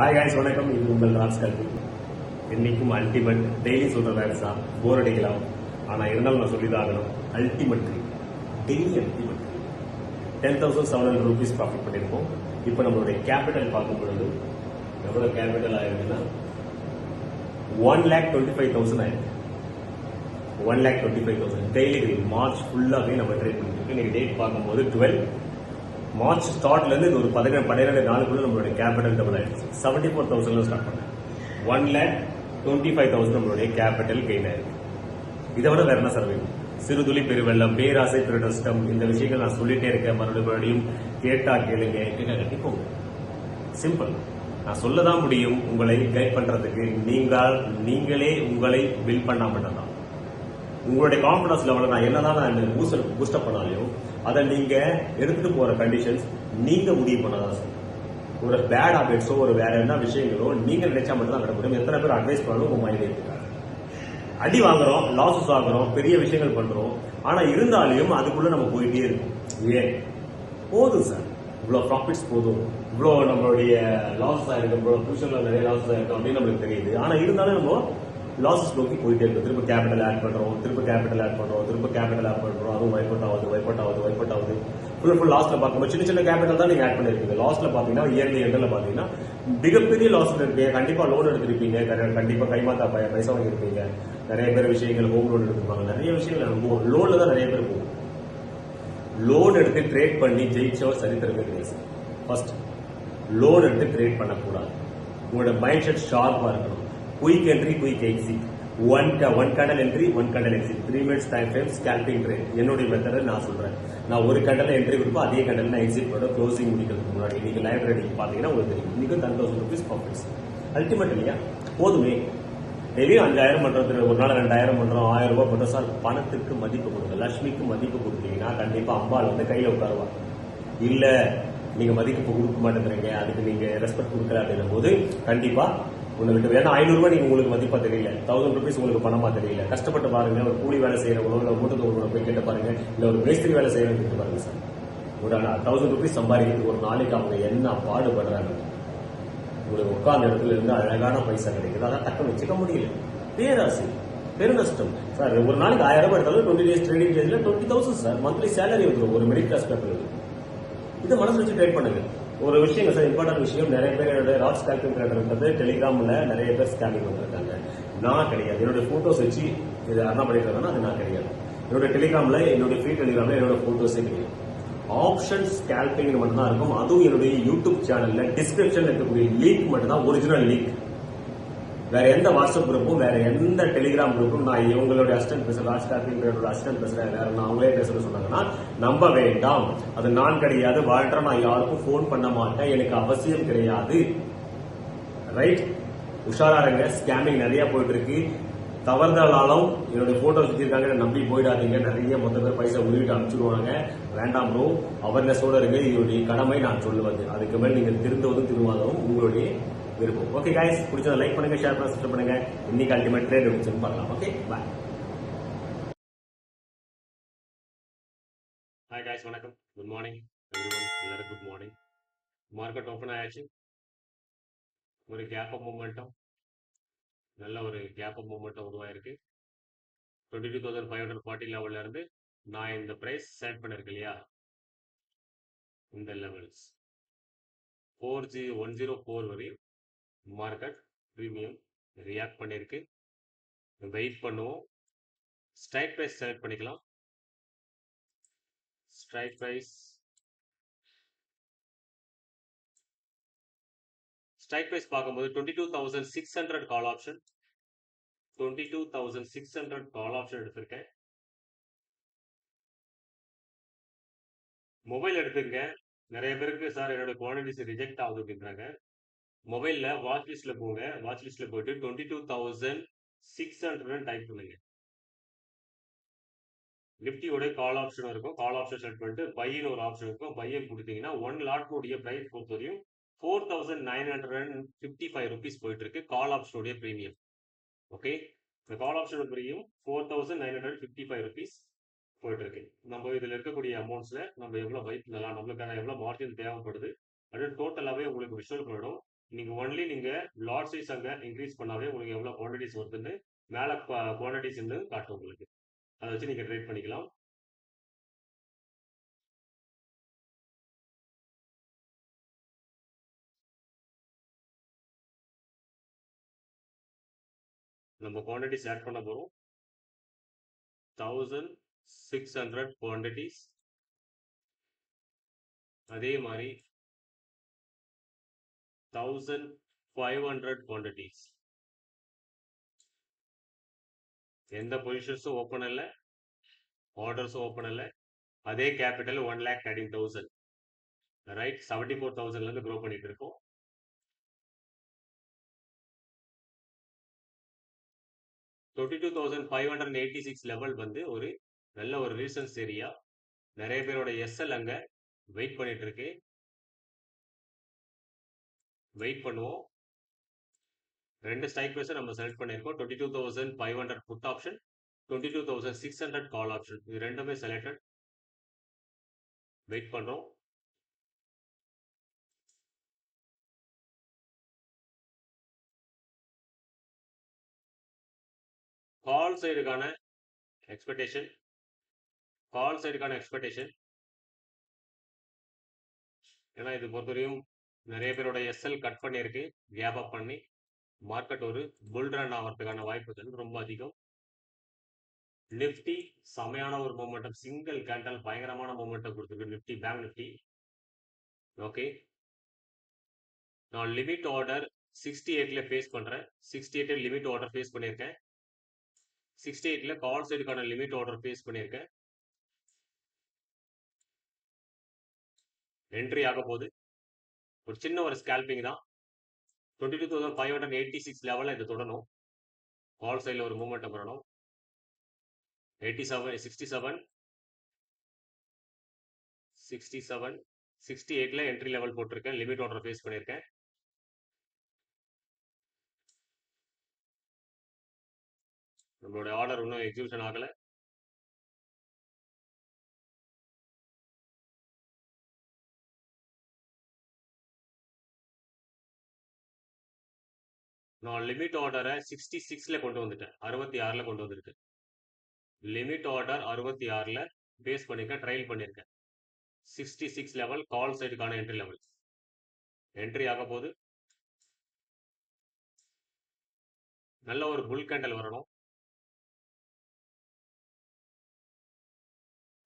Hi guys வணக்கம். இது உங்கள் ராஜ் கல்வி இன்னைக்கும் அல்டிமேட் டெய்லி சொல்ற வேலைஸ் போர் அடிக்கலாம். ஆனால் இருந்தாலும் நான் சொல்லிதான் ஆகணும். Ultimate daily ultimate ten thousand seven hundred rupees profit பண்ணியிருக்கோம் இப்போ நம்மளுடைய கேபிட்டல் பார்க்கும் பொழுது எவ்வளோ கேபிட்டல் ஆயிருக்குன்னா one lakh twenty five thousand ஆயிருக்கு one lakh twenty five thousand daily March ஃபுல்லாகவே நம்ம ட்ரேட் பண்ணிட்டு இருக்கோம். இன்னைக்கு டேட் பார்க்கும்போது டுவெல் மார்ச் ஸ்டார்ட்லேருந்து இது ஒரு பதினேழு பன்னிரெண்டு நாளுக்குள்ள நம்மளுடைய கேபிட்டல் டபுள் ஆயிடுச்சு. செவன்டி ஃபோர் தௌசண்ட்ல ஸ்டார்ட் பண்ணேன். One lakh twenty five thousand நம்மளுடைய கேபிட்டல் கெயின் ஆயிருக்கு இதை விட வேற என்ன சார் வேணும்? சிறுதுளி பெருவெள்ளம் பேராசை திருடஸ்டம் இந்த விஷயங்கள் நான் சொல்லிட்டே இருக்கேன். மறுபடியும் மறுபடியும் கேட்டா கேளுங்க கேட்டா கட்டி போங்க. சிம்பிள் நான் சொல்ல தான் முடியும் உங்களை கைட் பண்றதுக்கு. நீங்கள் நீங்களே உங்களை பில் பண்ணா தான். உங்களுடைய கான்பிடன்ஸ் லெவலில் நான் என்னதான் நான் பூஸ்டர் பூஸ்டப் பண்ணாலையும் அதை நீங்க எடுத்துட்டு போற கண்டிஷன்ஸ் நீங்க முடிவு பண்ணதான் சார் ஒரு பேட் ஹாபிட்ஸோ ஒரு வேற என்ன விஷயங்களோ நீங்க நினைச்சா மட்டும் தான் முடியும் எத்தனை பேர் அட்வைஸ் பண்ணணும் உங்க மைண்ட் இருக்காங்க அடி வாங்குறோம் லாசஸ் ஆகுறோம் பெரிய விஷயங்கள் பண்றோம். ஆனா இருந்தாலும் அதுக்குள்ள நம்ம போயிட்டே இருக்கோம். ஏன்? போதும் சார் இவ்வளவு ப்ராஃபிட்ஸ் போதும். இவ்வளோ நம்மளுடைய லாஸ் ஆயிருக்கு இவ்வளோ ஃபியூச்சர்ல நிறைய லாஸ் ஆயிருக்கு அப்படின்னு நம்மளுக்கு தெரியுது. ஆனா இருந்தாலும் நம்ம லாசஸ் நோக்கி போயிட்டே இருக்கும் திரும்ப கேபிட்டல் ஆட் பண்றோம் திரும்ப கேபிட்டல் ஆட் பண்றோம் திரும்ப கேபிட்டல் ஆட் பண்றோம். அதுவும் வைப் அவுட் ஆகுது வைப் அவுட் ஆகுது வைப் அவுட் ஆகுது ஃபுல் ஃபுல் லாஸ்ட்ல பார்க்கும்போது சின்ன சின்ன கேபிட்டல் தான் நீங்க ஆட் பண்ணிருக்கீங்க லாஸ்ட்ல பாத்தீங்கன்னா இயர்லி எண்டில் பாத்தீங்கன்னா மிகப்பெரிய லாஸ் இருக்கீங்க கண்டிப்பா லோன் எடுத்திருப்பீங்க. கண்டிப்பா கைமாத்தா பை- பைசா வாங்கியிருப்பீங்க. நிறைய பேர் விஷயங்கள் ஹோம் லோன் எடுத்திருப்பாங்க. நிறைய விஷயங்கள் லோன்ல தான் நிறைய பேர் போகும் லோன் எடுத்து ட்ரேட் பண்ணி ஜெயிச்சவர் சரித்திரமே கிடையாது. ஃபர்ஸ்ட் லோன் எடுத்து ட்ரேட் பண்ணக்கூடாது. உங்களோட மைண்ட் செட் ஷார்ப்பா இருக்கணும். Quick entry quick exit one one கடல் என்ட்ரி ஒன் கடல் exit three minutes time frame scalping trade என்னுடைய மெத்தடை நான் சொல்றேன். நான் ஒரு கடல என்ட்ரி கொடுப்போம் அதே கடல நான் எக்ஸிட் பண்ண க்ளோசிங் முடிக்கிறதுக்கு முன்னாடி. இன்னைக்கு லைவ் பார்த்தீங்கன்னா பாத்தீங்கன்னா உங்களுக்கு தெரியும். இன்னைக்கு ten thousand rupees profits ultimate இல்லையா? போதுமே. டெய்லியும் அஞ்சாயிரம் பண்ணுறது ஒரு நாள் ரெண்டாயிரம் பண்றோம் ஆயிரம் ரூபாய் பண்றோம் சார் பணத்துக்கு மதிப்பு கொடுங்க. லட்சுமிக்கு மதிப்பு கொடுத்தீங்கன்னா கண்டிப்பா அம்பாள் வந்து கையில உட்காருவாங்க இல்ல நீங்க மதிப்பு கொடுக்க மாட்டேங்கிறீங்க. அதுக்கு நீங்க ரெஸ்பெக்ட் கொடுக்கல அப்படின்னும் போது கண்டிப்பா உங்களுக்கு விட்டு ஏன்னா ஐநூறு நீங்கள் நீங்க உங்களுக்கு மதிப்பா தெரியல. தௌசண்ட் ருபீஸ் உங்களுக்கு பணமா தெரியல. கஷ்டப்பட்டு பாருங்க ஒரு கூலி வேலை செய்யறவங்களோ இல்ல மூட்டத்தோட போய் கேட்டு பாருங்க இல்ல ஒரு மேஸ்திரி வேலை செய்யறவங்க கேட்டு பாருங்க சார். ஒரு தௌசண்ட் ருபீஸ் சம்பாதிக்கிறது ஒரு நாளைக்கு அவங்க என்ன பாடுபடுறாங்க? உங்களுக்கு உட்கார்ந்த இடத்துல இருந்து அழகான பைசா கிடைக்குது. அதான் தக்க வச்சுக்க முடியல. பேராசி பெருநஷ்டம். சார் ஒரு நாளைக்கு ஆயிரம் ரூபாய் எடுத்தாலும் டுவெண்ட்டி டேஸ் ட்ரேடிங் டேஸ்ல twenty thousand sir. Monthly salary வந்துடும் ஒரு மிடில் கிளாஸ் பேப்பர் இதை மனசு வச்சு ட்ரேட் பண்ணுங்க. ஒரு விஷயம் சார் இம்பார்ட்டன்ட் விஷயம். நிறைய பேர் என்னோட ராட் ஸ்கேல்பிங் ட்ரேடர்ன்றது டெலிகிராம்ல நிறைய பேர் ஸ்கேமிங் வந்திருக்காங்க. நான் கிடையாது. என்னோட ஃபோட்டோஸ் வச்சு இது அண்ணா பண்ணிருக்காங்கன்னா அது நான் கிடையாது. என்னோட டெலிகிராமில் என்னோட ஃப்ரீ டெலிகிராமில் என்னோட ஃபோட்டோஸே கிடையாது. ஆப்ஷன் ஸ்கேல்பிங் மட்டும் தான் இருக்கும். அதுவும் என்னுடைய யூடியூப் சேனல்ல டிஸ்கிரிப்ஷன் இருக்கக்கூடிய லீக் மட்டும் தான் ஒரிஜினல் லீக் வேற எந்த வாட்ஸ்அப் குரூப்பும் வேற எந்த டெலிகிராம் குரூப்பும் நான் இவங்களுடைய அசிஸ்டன்ட் பேசுறேன் ராஜ் கார்த்திகோட அசிஸ்டன்ட் பேசுறேன். வேற நான் அவங்களே பேசுறேன்னு சொன்னாங்கன்னா நம்ப வேண்டாம். அது நான் கிடையாது. வாழ்ற நான் யாருக்கும் ஃபோன் பண்ண மாட்டேன். எனக்கு அவசியம் கிடையாது. ரைட் உஷாரா இருங்க. ஸ்கேமிங் நிறைய போயிட்டு இருக்கு தவறுதலாலும் என்னுடைய போட்டோ வச்சிருக்காங்க நம்பி போயிடாதீங்க. நிறைய மொத்த பேர் பைசா உருவிட்டு அனுப்பிச்சிருவாங்க. வேண்டாம் ப்ரோ அவர்னஸோட இருங்க. இதனுடைய கடமை நான் சொல்லுவது. அதுக்கு மேல் நீங்க திருந்துவதும் திருவாதவும் உங்களுடைய விருப்பம். ஓகே கைஸ் பிடிச்சதை லைக் பண்ணுங்க ஷேர் பண்ண சப்ஸ்கிரைப் பண்ணுங்க. இன்னைக்கு அல்டிமேட் ட்ரேட் எடுத்துன்னு பார்க்கலாம். ஓகே பாய் ஹாய் காய்ஸ் வணக்கம். குட் மார்னிங் எல்லாரும் குட் மார்னிங் மார்க்கெட் ஓப்பன் ஆயாச்சு. ஒரு கேப் அப் மூமெண்டம் நல்ல ஒரு கேப் அப் மூமெண்டம் உருவாயிருக்கு. Twenty two thousand five hundred forty லெவல்ல இருந்து நான் இந்த பிரைஸ் செட் பண்ணிருக்கேன் இல்லையா? இந்த levels four G one zero four வரையும் மார்க்கெட் ப்ரீமியம் ரியாக்ட் பண்ணியிருக்கு வெயிட் பண்ணுவோம். ஸ்ட்ரைக் ப்ரைஸ் செலக்ட் பண்ணிக்கலாம். Strike price. ஸ்ட்ரைக் ப்ரைஸ் பார்க்கும்போது twenty two thousand six hundred call option twenty two thousand six hundred call option எடுத்திருக்கேன். Mobile எடுத்துங்க நிறைய பேருக்கு sir என்னோட குவாலிட்டிஸ் ரிஜெக்ட் ஆகுது அப்படின்றாங்க மொபைல்ல வாட்ச் லிஸ்ட்ல போங்க. வாட்ச் லிஸ்ட்ல போயிட்டு twenty two thousand six hundred type பண்ணுங்க. நிஃப்டியோட கால் ஆப்ஷன் இருக்கும். கால் ஆப்ஷன் செலக்ட் பண்ணிட்டு பையன் ஒரு ஆப்ஷன் இருக்கும். பையன் கொடுத்தீங்கன்னா ஒன் லாட்னுடைய பிரைஸ் பொறுத்த வரையும் four thousand nine hundred and fifty five rupees போயிட்டு இருக்கு கால் ஆப்ஷனுடைய ப்ரீமியம் ஓகே இந்த call option premium four thousand nine hundred fifty five rupees போயிட்டு இருக்கு நம்ம இதில் இருக்கக்கூடிய அமௌண்ட்ஸில் நம்ம எவ்வளோ பை பண்ணலாம் நம்மளுக்கான எவ்வளோ மார்ஜின் தேவைப்படுது அப்படின்னு டோட்டலாகவே உங்களுக்கு விஷுவல் பண்ணிடும். நீங்க ஒன்லி நீங்க லாட் சைஸ் அங்க இன்க்ரீஸ் பண்ணாவே உங்களுக்கு எவ்வளவு குவான்டிட்டிஸ் வருதுன்னு மேல குவான்டிட்டிஸ் காட்டும் உங்களுக்கு. அதை வச்சு நீங்க ட்ரேட் பண்ணிக்கலாம். நம்ம குவான்டிட்டிஸ் ஆட் பண்ண போறோம். தௌசண்ட் சிக்ஸ் ஹண்ட்ரட் குவான்டிட்டிஸ் அதே மாதிரி தௌசண்ட் ஃபைவ் ஹண்ட்ரட் குவான்டிட்டிஸ் எந்த பொசிஷன்ஸும் ஓப்பன் இல்லை ஆர்டர்ஸும் ஓப்பன் இல்லை அதே capital one lakh thirteen thousand right seventy four தௌசண்ட்லேருந்து க்ரோ பண்ணிட்டு இருக்கோம். Twenty two thousand five hundred eighty six level வந்து ஒரு நல்ல ஒரு ரீசன்ஸ் ஏரியா நிறைய பேரோட எஸ்எல் அங்கே வெயிட் பண்ணிட்டு இருக்கு. வெயிட் பண்ணுவோம். ரெண்டு ஸ்ட்ரைக் ப்ரைஸை நம்ம செலக்ட் பண்ணியிருக்கோம். Twenty two thousand five hundred put option twenty two thousand six hundred call option இது ரெண்டுமே செலக்டட் வெயிட் பண்ணுறோம் கால் சைடுக்கான எக்ஸ்பெக்டேஷன் கால் சைடுக்கான எக்ஸ்பெக்டேஷன் ஏன்னா இது பொறுத்தவரையும் நிறைய பேரோட எஸ்எல் கட் பண்ணியிருக்கு. கேப் அப் பண்ணி மார்க்கெட் ஒரு புல் ரன் ஆகிறதுக்கான வாய்ப்புகள் ரொம்ப அதிகம். நிஃப்டி செமையான ஒரு மூமெண்டம் சிங்கிள் கேண்டல் பயங்கரமான மூமெண்டம் கொடுத்துருக்கு. நிஃப்டி பேங்க் நிஃப்டி ஓகே நான் லிமிட் ஆர்டர் சிக்ஸ்டி எயிட்ல ஃபேஸ் பண்ணுறேன் சிக்ஸ்டி எயிட்டில் லிமிட் ஆர்டர் ஃபேஸ் பண்ணியிருக்கேன். சிக்ஸ்டி எயிட்ல கால் சைடுக்கான லிமிட் ஆர்டர் ஃபேஸ் பண்ணியிருக்கேன். என்ட்ரி ஆக போகுது ஒரு சின்ன ஒரு ஸ்கேல்பிங் தான். Twenty two thousand five hundred eighty six லெவலில் இது தொடணும். கால் சைடில் ஒரு மூமெண்டம் வரணும் eighty seven sixty seven sixty seven sixty எயிட்ல என்ட்ரி லெவல் போட்டிருக்கேன். லிமிட் ஆர்டர் ஃபேஸ் பண்ணியிருக்கேன். நம்மளோட ஆர்டர் இன்னும் எக்ஸிபிஷன் ஆகலை. நான் லிமிட் ஆர்டரை சிக்ஸ்டி சிக்ஸில் கொண்டு வந்துட்டேன். அறுபத்தி ஆறில் கொண்டு வந்துருக்கேன் லிமிட் ஆர்டர் அறுபத்தி ஆறில் பேஸ் பண்ணியிருக்கேன் ட்ரையல் பண்ணியிருக்கேன் சிக்ஸ்டி சிக்ஸ் லெவல் கால் சைடுக்கான என்ட்ரி லெவல் என்ட்ரி ஆக போது நல்ல ஒரு புல் கேண்டல் வரணும்.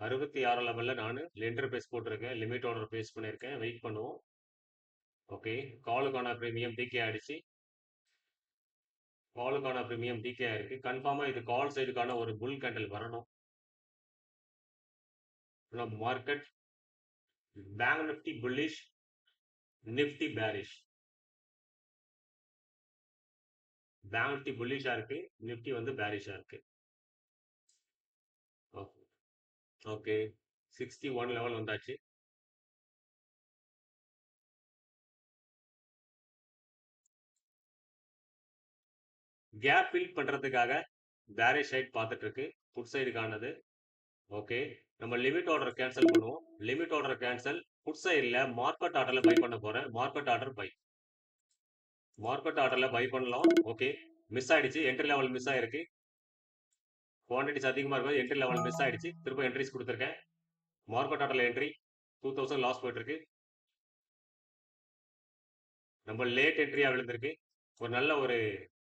அறுபத்தி ஆறு லெவலில் நான் லெண்டர் பேஸ் போட்டிருக்கேன். லிமிட் ஆர்டர் பேஸ் பண்ணியிருக்கேன் வெயிட் பண்ணுவோம். ஓகே காலுக்கான ப்ரீமியம் டிகே ஆகிடுச்சு காலுக்கான ப்ரீமியம் டிகே ஆயிருக்கு. கன்ஃபார்மா இது கால் சைடுக்கான ஒரு புல் கேண்டல் வரணும். Market bank Nifty bullish Nifty bearish bank Nifty புல்லிஷா இருக்கு. நிஃப்டி வந்து பேரிஷா இருக்கு. ஓகே சிக்ஸ்டி ஒன் லெவல் வந்தாச்சு. கேப் ஃபில் பண்ணுறதுக்காக பேரே சைட் பார்த்துட்டு இருக்கு. ஃபுட் சைடுக்கானது ஓகே நம்ம லிமிட் ஆர்டர் கேன்சல் பண்ணுவோம். Limit order cancel put side market ஆர்டரில் பை பண்ண போகிறேன் மார்க்கெட் ஆர்டர் பை மார்க்கெட் ஆர்டரில் பை பண்ணலாம். ஓகே மிஸ் ஆயிடுச்சு. என்ட்ரி லெவல் மிஸ் ஆகிருக்கு குவான்டிட்டிஸ் அதிகமாக இருக்கும் என்ட்ரி லெவல் மிஸ் ஆகிடுச்சு திரும்ப என்ட்ரிஸ் கொடுத்துருக்கேன். மார்க்கெட் ஆர்டரில் என்ட்ரி டூ தௌசண்ட் லாஸ் போயிட்டுருக்கு. நம்ம லேட் என்ட்ரியாக விழுந்திருக்கு. ஒரு நல்ல ஒரு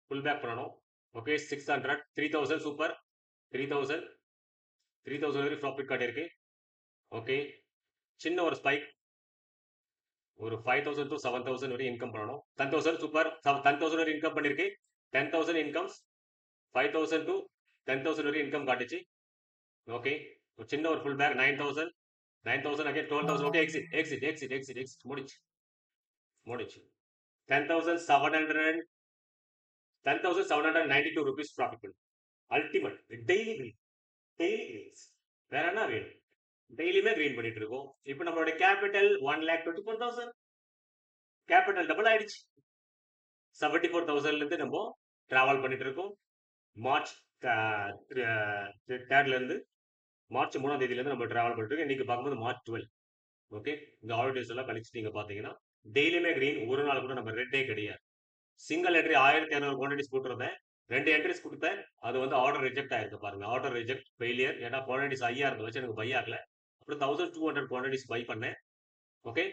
புல் பேக் பண்ணணும். Okay six hundred three thousand super three thousand three thousand வரைக்கும் ப்ராஃபிட் காட்டியிருக்கு. ஓகே சின்ன ஒரு ஸ்பைக் ஒரு five thousand to seven thousand வரையும் இன்கம் பண்ணணும். Ten thousand super ten thousand வரை இன்கம் பண்ணியிருக்கு. Ten thousand incomes five thousand to ten thousand வரையும் இன்கம் காட்டுச்சு. ஓகே ஒரு சின்ன ஒரு pull back nine thousand nine thousand okay twelve thousand okay exit exit exit exit exit முடிச்சு. முடிச்சு. Ten thousand seven hundred ten thousand seven hundred ninety two rupees profit பண்ணு ultimate daily green daily greens வேற என்ன வேணும்? டெய்லியுமே green பண்ணிட்டு இருக்கோம். இப்போ நம்மளோட capital one lakh twenty four thousand capital double ஆயிடுச்சு செவன்டி ஃபோர் தௌசண்ட்லேருந்து நம்ம ட்ராவல் பண்ணிட்டு இருக்கோம். மார்ச் தேர்ட்லேருந்து மார்ச் மூணாம் தேதியிலேருந்து நம்ம ட்ராவல் பண்ணிட்டு இருக்கோம். இன்னைக்கு பார்க்கும்போது மார்ச் டுவெல் ஓகே இந்த ஹாலிடேஸ் எல்லாம் கழிச்சு நீங்கள் பார்த்தீங்கன்னா டெய்லியுமே கிரீன் ஒரு நாள் கூட நம்ம ரெட்டே கிடையாது. சிங்கிள் என்ட்ரி ஆயிரத்தி இரநூறு குவான்டிட்டிஸ் போட்டிருந்தேன். ரெண்டு என்ட்ரிஸ் கொடுத்தேன். அது வந்து ஆர்டர் ரிஜெக்ட் ஆயிருக்கு பாருங்க. ஆர்டர் ரிஜெக்ட் ஃபெயிலியர் ஏன்னா குவான்டிட்டிஸ் ஐயா இருந்த வச்சு எனக்கு பை ஆகல. அப்புறம் thousand two hundred quantities buy பண்ணேன். Okay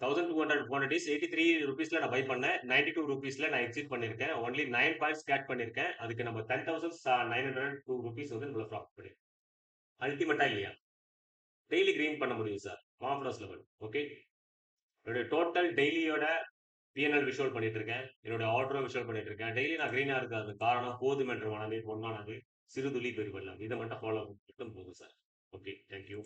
thousand two hundred quantities eighty three ருபீஸ்ல நான் பை பண்ணேன். நைன்டி டூ ருபீஸ்ல நான் எக்ஸிட் பண்ணிருக்கேன். ஒன்லி நைன் பாயிண்ட்ஸ் கேட் பண்ணிருக்கேன். அதுக்கு நம்ம ten thousand nine hundred two rupees வந்து நம்மள ப்ராஃபிட் பண்ணிருக்கேன் அல்டிமேட்டா இல்லையா? டெய்லி கிரீன் பண்ண முடியும் சார் மார்வலஸ் லெவல் ஓகே என்னுடைய டோட்டல் டெய்லியோட பிஎன்எல் விஷுவல் பண்ணிட்டு இருக்கேன் என்னோட ஆர்டரும் விஷுவல் பண்ணிட்டு இருக்கேன் டெய்லி நான் கிரீனா இருக்காது காரணம் போதும் என்ற மனதை பொன்னானது சிறுதுளி பெருவெல்லாம் இதை மட்டும் ஃபாலோ பண்ணிட்டு போதும் சார் ஓகே தேங்க்யூ